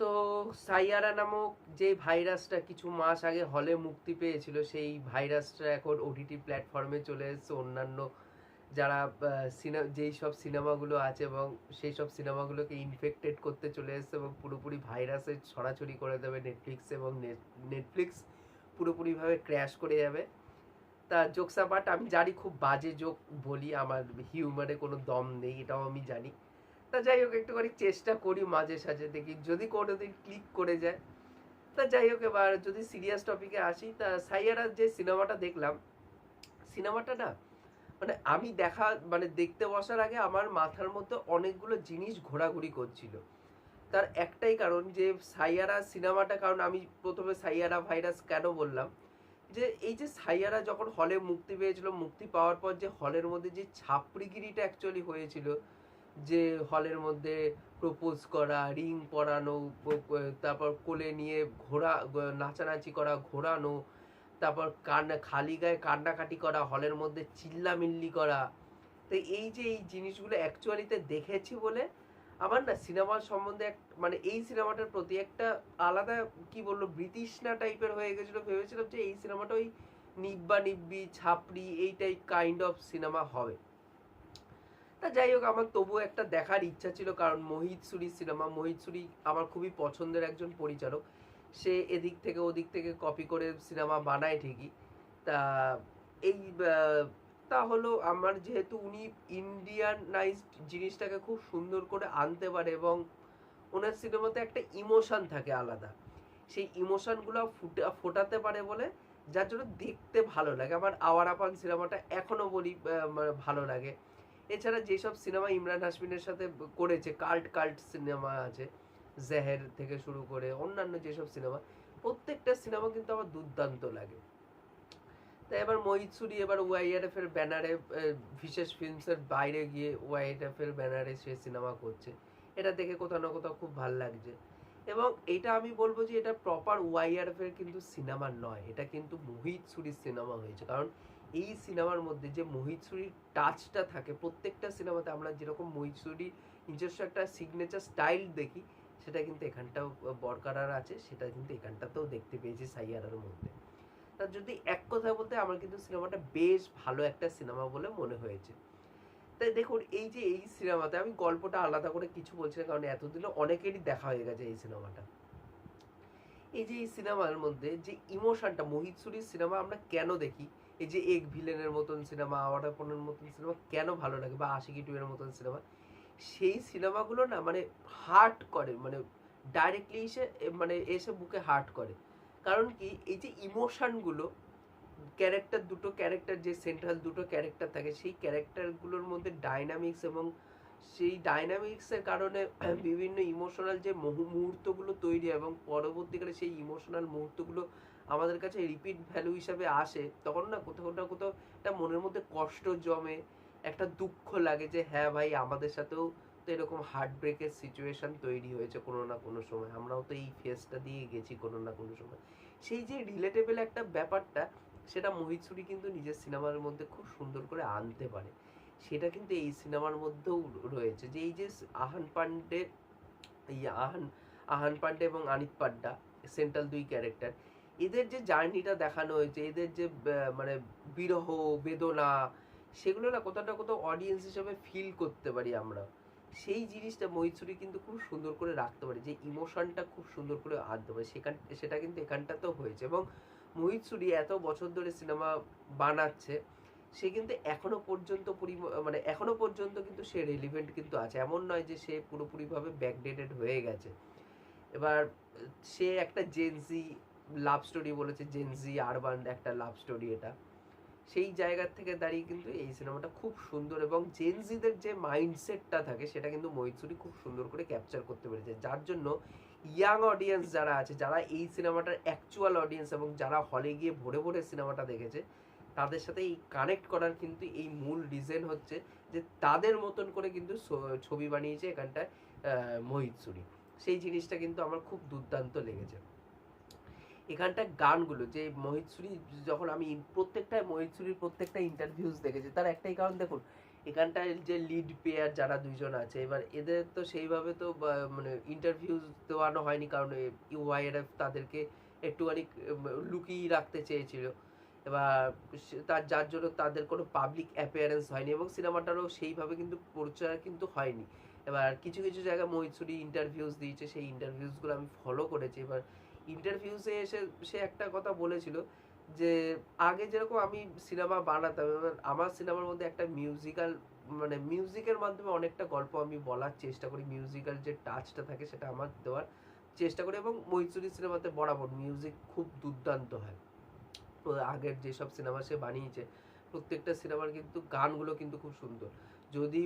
তো সাইয়ারা নামক যে ভাইরাসটা কিছু মাস আগে হলে মুক্তি পেয়েছিল, সেই ভাইরাসটা এখন ওটিটি প্ল্যাটফর্মে চলে এসেছে। অন্যান্য যারা সিনেমা যেই সব সিনেমাগুলো আছে এবং সেই সব সিনেমাগুলোকে ইনফেক্টেড করতে চলে এসেছে এবং পুরোপুরি ভাইরাসে ছড়াছড়ি করে দেবে নেটফ্লিক্স এবং নেটফ্লিক্স পুরোপুরিভাবে ক্র্যাশ করে যাবে। তা জোকসা বাট আমি জানি খুব বাজে জোক বলি, আমার হিউমারে কোনো দম নেই, এটাও আমি জানি। তা যাই হোক, একটুখানি চেষ্টা করি মাঝে সাঝে দেখি। যদি কোনোদিন ক্লিক করে যায়, তা যাই হোক, এবার যদি সিরিয়াস টপিকে আসি, তা সাইয়ারা যে সিনেমাটা দেখলাম সিনেমাটা না মানে আমি দেখা মানে দেখতে বসার আগে আমার মাথার মধ্যে অনেকগুলো জিনিস ঘোরাঘুরি করছিল। তার একটাই কারণ যে সাইয়ারা সিনেমাটা কারণ আমি প্রথমে সাইয়ারা ভাইরাস কেন বললাম? যে এই যে সাইয়ারা যখন হলে মুক্তি পেয়েছিল, মুক্তি পাওয়ার পর যে হলের মধ্যে যে ছাপড়িগিরিটা অ্যাকচুয়ালি হয়েছিল যে হলের মধ্যে প্রপোজ করা রিং পরানো তারপর কোলে নিয়ে ঘোরা নাচানাচি করা, ঘোরানো, তারপর কান্না খালি গায়ে কান্নাকাটি করা, হলের মধ্যে চিল্লামিল্লি করা। তো এই যে এই জিনিসগুলো অ্যাকচুয়ালিতে দেখেছি বলে আমার না সিনেমার সম্বন্ধে এক মানে এই সিনেমাটার প্রতি একটা আলাদা, কি বলল ব্রিটিশনা টাইপের হয়ে গেছিল, ভেবেছিলাম যে এই সিনেমাটা ওই নিব্বা নিব্বি, ছাপড়ি এই টাইপ কাইন্ড অফ সিনেমা হবে। তা যাই হোক, আমার তবুও একটা দেখার ইচ্ছা ছিল, কারণ মোহিত সুরি সিনেমা, মোহিত সুরি আমার খুবই পছন্দের একজন পরিচালক। সে এদিক থেকে ওদিক থেকে কপি করে সিনেমা বানায় ঠিকই। তা এই তা হলো আমার যেহেতু উনি ইন্ডিয়ানাইজড জিনিসটাকে খুব সুন্দর করে আনতে পারে এবং ওনার সিনেমাতে একটা ইমোশান থাকে আলাদা। সেই ইমোশনগুলো ফুটে, ফোটাতে পারে বলে, যার জন্য দেখতে ভালো লাগে। আমার আওয়ার আপান সিনেমাটা এখনও বলি মানে ভালো লাগে। এছাড়া যেসব সিনেমা ইমরান হাসমিনের সাথে করেছে কাল্ট কাল্ট সিনেমা আছে, জেহের থেকে শুরু করে অন্যান্য যেসব সিনেমা, প্রত্যেকটা সিনেমা কিন্তু আমার দুর্দান্ত লাগে। তাই এবার মহিত সুরি এবার ওয়াইআরএফ এর ব্যানারে বিশেষ ফিল্মসের বাইরে গিয়ে ওয়াইআরএফ এর ব্যানারে সে সিনেমা করছে। এটা দেখে কোথাও না কোথাও খুব ভালো লাগছে। এবং এটা আমি বলব যে এটা প্রপার ওয়াইআরএফ এর কিন্তু সিনেমা নয়, এটা কিন্তু মোহিত সুরির সিনেমা হয়েছে। কারণ এই সিনেমার মধ্যে যে মোহিতসুরির টাচটা থাকে, প্রত্যেকটা সিনেমাতে আমরা যেরকম মহিতসুরির নিজস্ব একটা সিগনেচার স্টাইল দেখি, সেটা কিন্তু এখানটাও বরকরার আছে, সেটা কিন্তু এখানটাতেও দেখতে পেয়েছি সাইয়ারার মধ্যে। তার যদি এক কথা বলতে, আমার কিন্তু সিনেমাটা বেশ ভালো একটা সিনেমা বলে মনে হয়েছে। তাই দেখুন, এই যে এই সিনেমাতে আমি গল্পটা আলাদা করে কিছু বলছি না, কারণ এতদিনে অনেকেরই দেখা হয়ে গেছে এই সিনেমাটা। এই যে এই সিনেমার মধ্যে যে ইমোশনটা মোহিত সুরির সিনেমা আমরা কেন দেখি? এই যে এক ভিলেনের মতন সিনেমা আওয়াটাপনের মতন সিনেমা, কেন ভালো লাগে? বা আশিকি টু এর মতন সিনেমা? সেই সিনেমাগুলো না মানে হার্ট করে মানে ডাইরেক্টলি এসে মানে এসে বুকে হার্ট করে। কারণ কি? এই যে ইমোশনগুলো ক্যারেক্টার দুটো ক্যারেক্টার যে সেন্ট্রাল দুটো ক্যারেক্টার থাকে, সেই ক্যারেক্টারগুলোর মধ্যে ডাইনামিক্স এবং সেই ডাইনামিক্সের কারণে বিভিন্ন ইমোশনাল যে মুহূর্তগুলো তৈরি হয় এবং পরবর্তীকালে সেই ইমোশনাল মুহূর্তগুলো আমাদের কাছে রিপিট ভ্যালু হিসাবে আসে, তখন না কোথাও না কোথাও একটা মনের মধ্যে কষ্ট জমে, একটা দুঃখ লাগে যে হ্যাঁ ভাই, আমাদের সাথেও তো এরকম হার্ট ব্রেকের সিচুয়েশন তৈরি হয়েছে কোনো না কোনো সময়। আমরাও তো এই ফেসটা দিয়ে গেছি কোনো না কোনো সময়। সেই যে রিলেটেবল একটা ব্যাপারটা, সেটা মোহিত সুরি কিন্তু নিজের সিনেমার মধ্যে খুব সুন্দর করে আনতে পারে। সেটা কিন্তু এই সিনেমার মধ্যেও রয়েছে যে, এই যে আহান পান্ডে এই আহান আহান পান্ডে এবং আনিত পাড্ডা সেন্ট্রাল দুই ক্যারেক্টার এদের যে জার্নিটা দেখানো হয়েছে, এদের যে মানে বিরহ, বেদনা, সেগুলো না কোথাও না কোথাও অডিয়েন্স হিসেবে ফিল করতে পারি আমরা। সেই জিনিসটা মহিষুরি কিন্তু খুব সুন্দর করে রাখতে পারে, যে ইমোশনটা খুব সুন্দর করে আনতে পারে। সেখান, সেটা কিন্তু এখানটাতেও হয়েছে এবং মহিষুরি এত বছর ধরে সিনেমা বানাচ্ছে, সে কিন্তু এখনও পর্যন্ত মানে এখনও পর্যন্ত কিন্তু সে রেলিভেন্ট কিন্তু আছে। এমন নয় যে সে পুরোপুরিভাবে ব্যাকডেটেড হয়ে গেছে। এবার সে একটা জেনজি লাভ স্টোরি বলেছে জেনজি আরবান একটা লাভ স্টোরি এটা। সেই জায়গার থেকে দাঁড়িয়ে কিন্তু এই সিনেমাটা খুব সুন্দর এবং জেনজিদের যে মাইন্ডসেটটা থাকে, সেটা কিন্তু মৈত্রী খুব সুন্দর করে ক্যাপচার করতে পেরেছে। যার জন্য ইয়াং অডিয়েন্স যারা আছে, যারা এই সিনেমাটার অ্যাকচুয়াল অডিয়েন্স এবং যারা হলে গিয়ে ভরে ভরে সিনেমাটা দেখেছে, তাদের সাথে এই কানেক্ট করার কিন্তু এই মূল রিজন হচ্ছে যে তাদের মতন করে কিন্তু ছবি বানিয়েছে এখানটায় মোহিত সুরি সেই জিনিসটা কিন্তু আমার খুব দুর্দান্ত লেগেছে। এখানটা গানগুলো, যে মোহিত সুরি যখন আমি প্রত্যেকটা মোহিত সুরির প্রত্যেকটা ইন্টারভিউজ দেখেছি, তার একটাই কারণ দেখুন, এখানটায় যে লিড পেয়ার যারা দুইজন আছে, এবার এদের তো সেইভাবে তো মানে ইন্টারভিউ দেওয়ানো হয়নি, কারণ ইউআইএফ তাদেরকে একটুখানি লুকিয়ে রাখতে চেয়েছিল। এবার তার, যার জন্য তাদের কোনো পাবলিক অ্যাপিয়ারেন্স হয়নি এবং সিনেমাটারও সেইভাবে কিন্তু প্রচার কিন্তু হয়নি। এবার কিছু কিছু জায়গায় মহিশুরি ইন্টারভিউস দিয়েছে, সেই ইন্টারভিউসগুলো আমি ফলো করেছি। এবার ইন্টারভিউসে এসে সে একটা কথা বলেছিল যে, আগে যেরকম আমি সিনেমা বানাতাম আমার সিনেমার মধ্যে একটা মিউজিক্যাল মানে মিউজিকের মাধ্যমে অনেকটা গল্প আমি বলার চেষ্টা করি। মিউজিক্যাল যে টাচটা থাকে সেটা আমার দেওয়ার চেষ্টা করি এবং মহিশুরি সিনেমাতে বরাবর মিউজিক খুব দুর্দান্ত হয়। আগের যেসব সিনেমা সে বানিয়েছে, প্রত্যেকটা সিনেমার কিন্তু গানগুলো কিন্তু খুব সুন্দর। যদি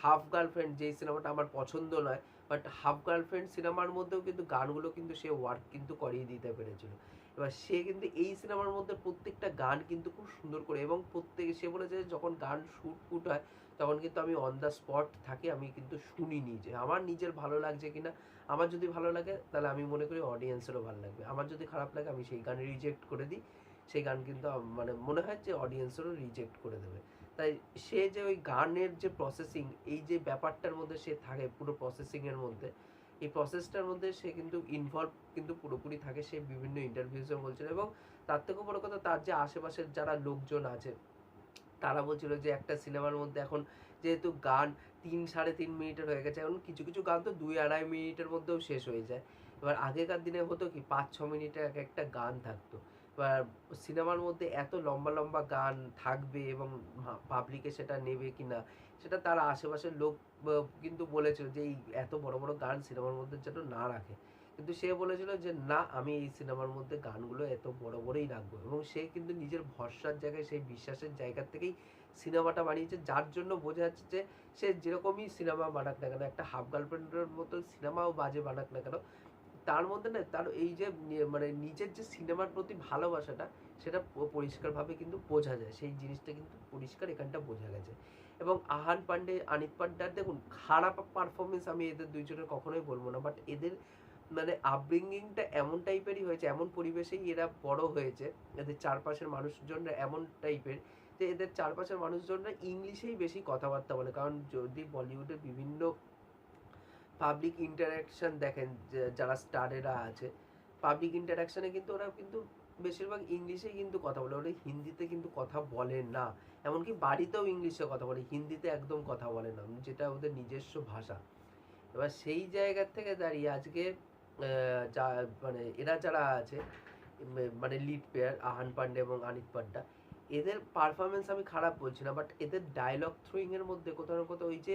হাফ গার্লফ্রেন্ড যেই সিনেমাটা আমার পছন্দ নয় বাট হাফ গার্লফ্রেন্ড সিনেমার মধ্যেও কিন্তু গানগুলো কিন্তু সে ওয়ার্ক কিন্তু করিয়ে দিতে পেরেছিল। এবার সে কিন্তু এই সিনেমার মধ্যে প্রত্যেকটা গান কিন্তু খুব সুন্দর করে এবং প্রত্যেক সে বলেছে যখন গান শুট ফুট হয়, তখন কিন্তু আমি অন দ্য স্পট থাকি, আমি কিন্তু শুনি নিজে আমার নিজের ভালো লাগছে কিনা। আমার যদি ভালো লাগে, তাহলে আমি মনে করি অডিয়েন্সেরও ভালো লাগবে। আমার যদি খারাপ লাগে, আমি সেই গান রিজেক্ট করে দিই। সেই গান কিন্তু মানে মনে হয় যে অডিয়েন্সেরও রিজেক্ট করে দেবে। তাই সে যে ওই গানের যে প্রসেসিং এই যে ব্যাপারটার মধ্যে সে থাকে, পুরো প্রসেসিংয়ের মধ্যে, এই প্রসেসটার মধ্যে সে কিন্তু ইনভলভ কিন্তু পুরোপুরি থাকে সে বিভিন্ন ইন্টারভিউসে বলছিল এবং তার থেকেও বড় কথা তার যে আশেপাশের যারা লোকজন আছে, তারা বলছিল যে একটা সিনেমার মধ্যে এখন যেহেতু গান তিন সাড়ে তিন মিনিটের হয়ে গেছে, এখন কিছু কিছু গান তো দুই আড়াই মিনিটের মধ্যেও শেষ হয়ে যায়। এবার আগেকার দিনে হতো কি, পাঁচ ছ মিনিটের এক একটা গান থাকতো। সিনেমার মধ্যে এত লম্বা লম্বা গান থাকবে এবং পাবলিকে সেটা নেবে কি না সেটা তার আশেপাশের লোক কিন্তু বলেছিল যে এই এত বড় বড় গান সিনেমার মধ্যে যেন না রাখে। কিন্তু সে বলেছিল যে না, আমি এই সিনেমার মধ্যে গানগুলো এত বড়, বড়ই রাখব। এবং সে কিন্তু নিজের ভরসার জায়গায়, সেই বিশ্বাসের জায়গা থেকেই সিনেমাটা বানিয়েছে, যার জন্য বোঝা যাচ্ছে যে সে যেরকমই সিনেমা বানাক না কেন, একটা হাফ গার্লফ্রেন্ডের মতো সিনেমাও বাজে বানাক না কেন তার মধ্যে না, তার এই যে মানে নিজের যে সিনেমার প্রতি ভালোবাসাটা, সেটা পরিষ্কারভাবে কিন্তু বোঝা যায়। সেই জিনিসটা কিন্তু পরিষ্কার এখানটা বোঝা গেছে। এবং আহান পান্ডে আনিত পান্ডার দেখুন, খারাপ পারফরমেন্স আমি এদের দুইজনের কখনোই বলব না বাট এদের মানে আপব্রিঙ্গিংটা এমন টাইপেরই হয়েছে, এমন পরিবেশেই এরা বড় হয়েছে, এদের চারপাশের মানুষজনরা এমন টাইপের যে, এদের চারপাশের মানুষজনরা ইংলিশেই বেশি কথাবার্তা বলে। কারণ যদি বলিউডের বিভিন্ন পাবলিক ইন্টারাকশন দেখেন যারা স্টারেরা আছে পাবলিক ইন্টারাকশনে কিন্তু ওরা কিন্তু বেশিরভাগ ইংলিশেই কিন্তু কথা বলে, ওরা হিন্দিতে কিন্তু কথা বলে না। এমনকি বাড়িতেও ইংলিশে কথা বলে, হিন্দিতে একদম কথা বলে না, যেটা ওদের নিজস্ব ভাষা। এবার সেই জায়গার থেকে দাঁড়িয়ে আজকে যা মানে এরা যারা আছে মানে লিড পেয়ার আহান পান্ডে এবং আনিত পান্ডা এদের পারফরমেন্স আমি খারাপ বলছি না বাট এদের ডায়লগ থ্রোয়িং এর মধ্যে কোথাও না কোথাও ওই যে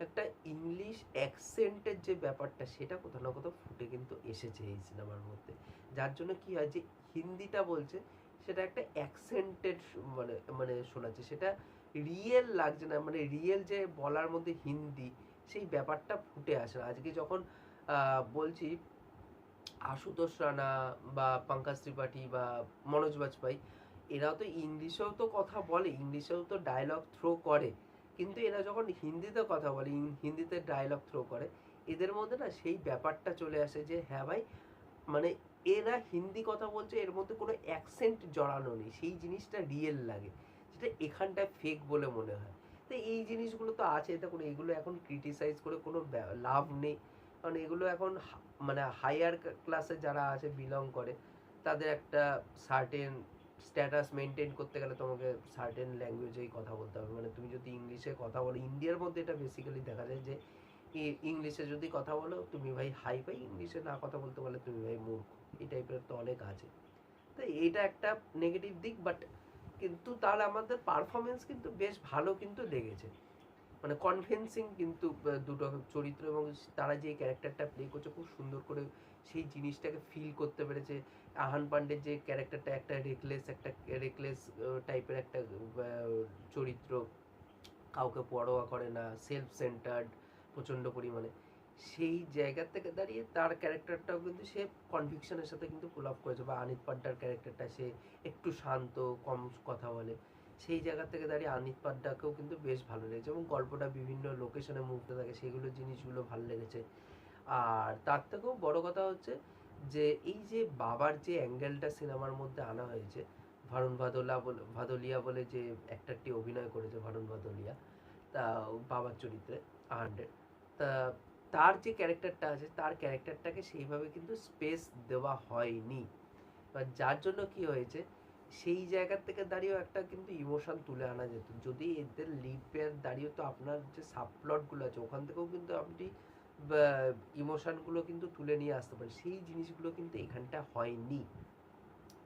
একটা ইংলিশ অ্যাকসেন্টের যে ব্যাপারটা, সেটা কোথাও না কোথাও ফুটে কিন্তু এসেছে এই সিনেমার মধ্যে। যার জন্য কি হয় যে, হিন্দিটা বলছে, সেটা একটা অ্যাকসেন্টেড মানে মানে শোনাচ্ছে। সেটা রিয়েল লাগছে না মানে রিয়েল যে বলার মধ্যে হিন্দি, সেই ব্যাপারটা ফুটে আসে না। আজকে যখন বলছি, আশুতোষ রানা বা পঙ্কজ ত্রিপাঠী বা মনোজ বাজপাই এরাও তো ইংলিশেও তো কথা বলে ইংলিশেও তো ডায়লগ থ্রো করে। কিন্তু এরা যখন হিন্দিতে কথা বলে হিন্দিতে ডায়লগ থ্রো করে, এদের মধ্যে না সেই ব্যাপারটা চলে আসে যে হ্যাঁ ভাই মানে এরা হিন্দি কথা বলছে, এর মধ্যে কোনো অ্যাকসেন্ট জড়ানো নেই, সেই জিনিসটা রিয়েল লাগে, যেটা এখানটায় ফেক বলে মনে হয়। তো এই জিনিসগুলো তো আছে, দেখুন, এগুলো এখন ক্রিটিসাইজ করে কোনো লাভ নেই। কারণ এগুলো এখন মানে হায়ার ক্লাসে যারা আছে বিলং করে, তাদের একটা সার্টেন স্ট্যাটাস মেনটেন করতে গেলে তোমাকে সার্টেন ল্যাঙ্গুয়েজেই কথা বলতে হবে। মানে তুমি যদি ইংলিশে কথা বলো, ইন্ডিয়ার মধ্যে এটা বেসিক্যালি দেখা যায় যে ইংলিশে যদি কথা বলো, তুমি ভাই হাই পাই ইংলিশে না কথা বলতে পারলে তুমি ভাই মূর্খ। এই টাইপের তো অনেক আছে। তো এইটা একটা নেগেটিভ দিক বাট কিন্তু তাহলে আমাদের পারফরমেন্স কিন্তু বেশ ভালো কিন্তু লেগেছে। মানে কনভিন্সিং কিন্তু দুটো চরিত্র এবং তারা যে ক্যারেক্টারটা প্লে করছে, খুব সুন্দর করে সেই জিনিসটাকে ফিল করতে পেরেছে। আহান পান্ডের যে ক্যারেক্টারটা, একটা রেকলেস একটা রেকলেস টাইপের একটা চরিত্র, কাউকে পরোয়া করে না সেলফ সেন্টার্ড প্রচণ্ড পরিমাণে। সেই জায়গা থেকে দাঁড়িয়ে তার ক্যারেক্টারটাও কিন্তু সে কনভিকশনের সাথে কিন্তু পুল আপ করেছে, বা আনিত পাড্ডার ক্যারেক্টারটা সে একটু শান্ত, কম কথা বলে। সেই জায়গা থেকে দাঁড়িয়ে আনিত পাড্ডাকেও কিন্তু বেশ ভালো লেগেছে, এবং গল্পটা বিভিন্ন লোকেশনে মুভতে থাকে, সেগুলো জিনিসগুলো ভালো লেগেছে। আর তার থেকেও বড় কথা হচ্ছে যে এই যে বাবার যে অ্যাঙ্গেলটা সিনেমার মধ্যে আনা হয়েছে, ভারুণ ভাদোলা বলে, ভাদলিয়া বলে যে অ্যাক্টারটি অভিনয় করেছে ভারুণ ভাদলিয়া, তা বাবার চরিত্রে হান্ড্রেড তা তার যে ক্যারেক্টারটা আছে, তার ক্যারেক্টারটাকে সেইভাবে কিন্তু স্পেস দেওয়া হয়নি। বা যার জন্য কি হয়েছে, সেই জায়গার থেকে দাঁড়িয়েও একটা কিন্তু ইমোশন তুলে আনা যেত। যদি এদের লিড পেয়ার দাঁড়িয়ে তো আপনার যে সাবপ্লটগুলো আছে, ওখান থেকেও কিন্তু আপনি ইমোশনগুলো কিন্তু তুলে নিয়ে আসতে পারেন সেই জিনিসগুলো কিন্তু এখানটা হয়নি।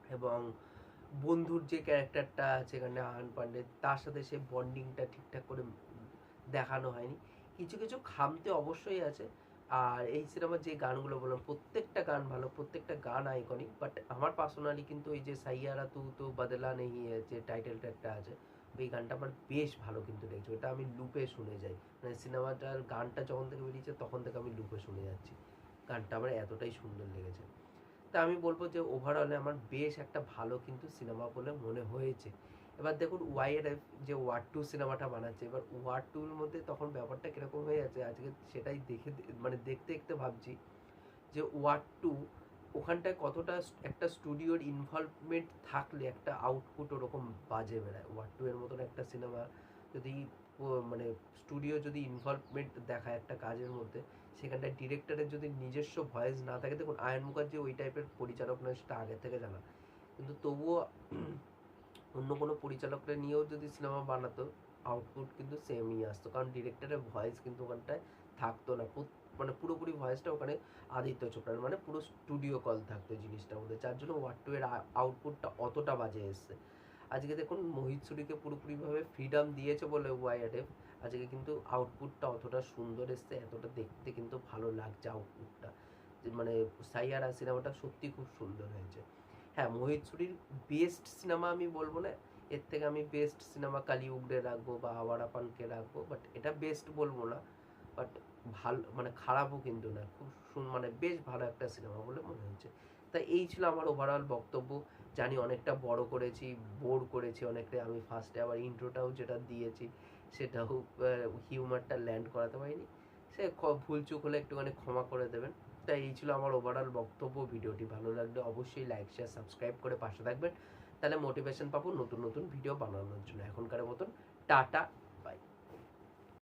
এবং বন্ধুর যে ক্যারেক্টারটা আছে এখানে আহান পান্ডে, তার সাথে সেই বন্ডিংটা ঠিকঠাক করে দেখানো হয়নি। কিছু কিছু খামতে অবশ্যই আছে। আর এই সিনেমার যে গানগুলো বললাম, প্রত্যেকটা গান ভালো, প্রত্যেকটা গান আইকনিক বাট আমার পার্সোনালি কিন্তু ওই যে সাইয়ারা তু তো বদলা নেই যে টাইটেল ট্র্যাকটা আছে ওই গানটা আমার বেশ ভালো কিন্তু লেগেছে। ওটা আমি লুপে শুনে যাই। মানে সিনেমাটার গানটা যখন থেকে বেরিয়েছে, তখন থেকে আমি লুপে শুনে যাচ্ছি। গানটা আমার এতটাই সুন্দর লেগেছে। তা আমি বলব যে ওভারঅলে আমার বেশ একটা ভালো কিন্তু সিনেমা বলে মনে হয়েছে। এবার দেখুন ওয়াইএফ যে ওয়ার টু সিনেমাটা বানাচ্ছে, এবার ওয়ার টুর মধ্যে তখন ব্যাপারটা কীরকম হয়ে যাচ্ছে আজকে সেটাই দেখে মানে দেখতে দেখতে ভাবছি যে ওয়ার টু ওখানটায় কতটা একটা স্টুডিওর ইনভলভমেন্ট থাকলে একটা আউটপুট ওরকম বাজে বেড়ায়। ওয়ার টু এর মতন একটা সিনেমা যদি মানে স্টুডিও যদি ইনভলভমেন্ট দেখায় একটা কাজের মধ্যে, সেখানটায় ডিরেক্টরের যদি নিজস্ব ভয়েস না থাকে, দেখুন আয়ন মুখার্জি ওই টাইপের পরিচালক নয়, সেটা আগে থেকে জানা। কিন্তু তবুও অন্য কোনো পরিচালকরা নিয়েও যদি সিনেমা বানাতো আউটপুট কিন্তু সেমই আসতো। কারণ ডিরেক্টরের ভয়েস কিন্তু ওখানটায় থাকতো না। মানে পুরোপুরি ভয়েসটা ওখানে আদিত্য চোপড়ার মানে পুরো স্টুডিও কল থাকতো জিনিসটা মধ্যে যার জন্য ওয়ার টু এর আউটপুটটা অতটা বাজে এসছে। আজকে দেখুন মোহিত সুরিকে পুরোপুরিভাবে ফ্রিডম দিয়েছে বলে ওয়াইআরএফ আজকে কিন্তু আউটপুটটা অতটা সুন্দর এসছে, এতটা দেখতে কিন্তু ভালো লাগছে আউটপুটটা মানে সাইয়ারা সিনেমাটা সত্যি খুব সুন্দর হয়েছে। হ্যাঁ মোহিত সুরির বেস্ট সিনেমা আমি বলব না, এর থেকে আমি বেস্ট সিনেমা কালিউগড়ে রাখব বা আওয়ারা পানকে রাখব বাট এটা বেস্ট বলব না। বাট ভালো মানে খারাপও কিন্তু না। খুব মানে বেশ ভালো একটা সিনেমা বলে মনে হয়েছে তাই এই ছিল আমার ওভারঅল বক্তব্য। জানি অনেকটা বড় করেছি বোর করেছি অনেকটা আমি ফার্স্টে আবার ইন্ট্রোটাও যেটা দিয়েছি, সেটাও হিউমারটা ল্যান্ড করাতে পারিনি। সে ভুলচুক হলে একটুখানি ক্ষমা করে দেবেন। তাই এই ছিল আমার ওভারঅল বক্তব্য। ভিডিওটি ভালো লাগলে অবশ্যই লাইক শেয়ার সাবস্ক্রাইব করে পাশে থাকবেন। তাহলে মোটিভেশন পাবো নতুন নতুন ভিডিও বানানোর জন্য। এখনকার মতন টাটা।